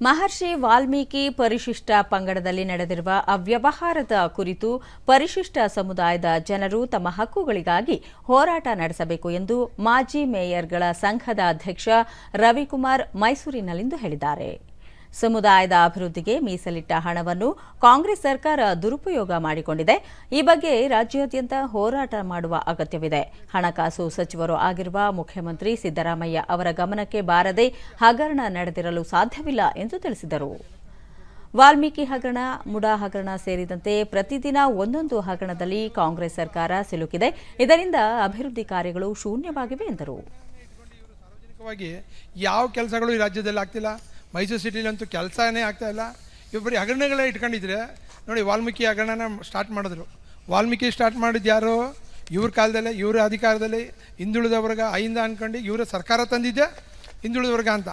ಮಹರ್ಷಿ ವಾಲ್ಮೀಕಿ ಪರಿಶಿಷ್ಟ ಪಂಗಡದಲ್ಲಿ ನಡೆದಿರುವ ಅವ್ಯವಹಾರದ ಕುರಿತು ಪರಿಶಿಷ್ಟ ಸಮುದಾಯದ ಜನರು ತಮ್ಮ ಹಕ್ಕುಗಳಿಗಾಗಿ ಹೋರಾಟ ನಡೆಸಬೇಕು ಎಂದು ಮಾಜಿ ಮೇಯರ್ಗಳ ಸಂಘದ ಅಧ್ಯಕ್ಷ ರವಿಕುಮಾರ್ ಮೈಸೂರಿನಲ್ಲಿಂದು ಹೇಳಿದ್ದಾರೆ. ಸಮುದಾಯದ ಅಭಿವೃದ್ಧಿಗೆ ಮೀಸಲಿಟ್ಟ ಹಣವನ್ನು ಕಾಂಗ್ರೆಸ್ ಸರ್ಕಾರ ದುರುಪಯೋಗ ಮಾಡಿಕೊಂಡಿದೆ. ಈ ಬಗ್ಗೆ ರಾಜ್ಯಾದ್ಯಂತ ಹೋರಾಟ ಮಾಡುವ ಅಗತ್ಯವಿದೆ. ಹಣಕಾಸು ಸಚಿವರು ಆಗಿರುವ ಮುಖ್ಯಮಂತ್ರಿ ಸಿದ್ದರಾಮಯ್ಯ ಅವರ ಗಮನಕ್ಕೆ ಬಾರದೆ ಹಗರಣ ನಡೆದಿರಲು ಸಾಧ್ಯವಿಲ್ಲ ಎಂದು ತಿಳಿಸಿದರು. ವಾಲ್ಮೀಕಿ ಹಗರಣ, ಮುಡಾ ಹಗರಣ ಸೇರಿದಂತೆ ಪ್ರತಿದಿನ ಒಂದೊಂದು ಹಗರಣದಲ್ಲಿ ಕಾಂಗ್ರೆಸ್ ಸರ್ಕಾರ ಸಿಲುಕಿದೆ. ಇದರಿಂದ ಅಭಿವೃದ್ಧಿ ಕಾರ್ಯಗಳು ಶೂನ್ಯವಾಗಿವೆ ಎಂದರು. ಯಾವ ಕೆಲಸಗಳು ಈ ರಾಜ್ಯದಲ್ಲಿ ಆಗ್ತಿಲ್ಲ. ಮೈಸೂರು ಸಿಟಿಲಂತೂ ಕೆಲಸನೇ ಆಗ್ತಾ ಇಲ್ಲ. ಇವ್ರು ಬರೀ ಹಗರಣಗಳೇ ಇಟ್ಕೊಂಡಿದ್ರೆ, ನೋಡಿ ವಾಲ್ಮೀಕಿ ಹಗರಣನ ಸ್ಟಾರ್ಟ್ ಮಾಡಿದ್ರು. ವಾಲ್ಮೀಕಿ ಸ್ಟಾರ್ಟ್ ಮಾಡಿದ್ದು ಯಾರು? ಇವ್ರ ಕಾಲದಲ್ಲೇ, ಇವರ ಅಧಿಕಾರದಲ್ಲಿ ಹಿಂದುಳಿದ ವರ್ಗ ಐಂದ ಅನ್ಕೊಂಡು ಇವರ ಸರ್ಕಾರ ತಂದಿದ್ದೆ ಹಿಂದುಳಿದ ವರ್ಗ ಅಂತ.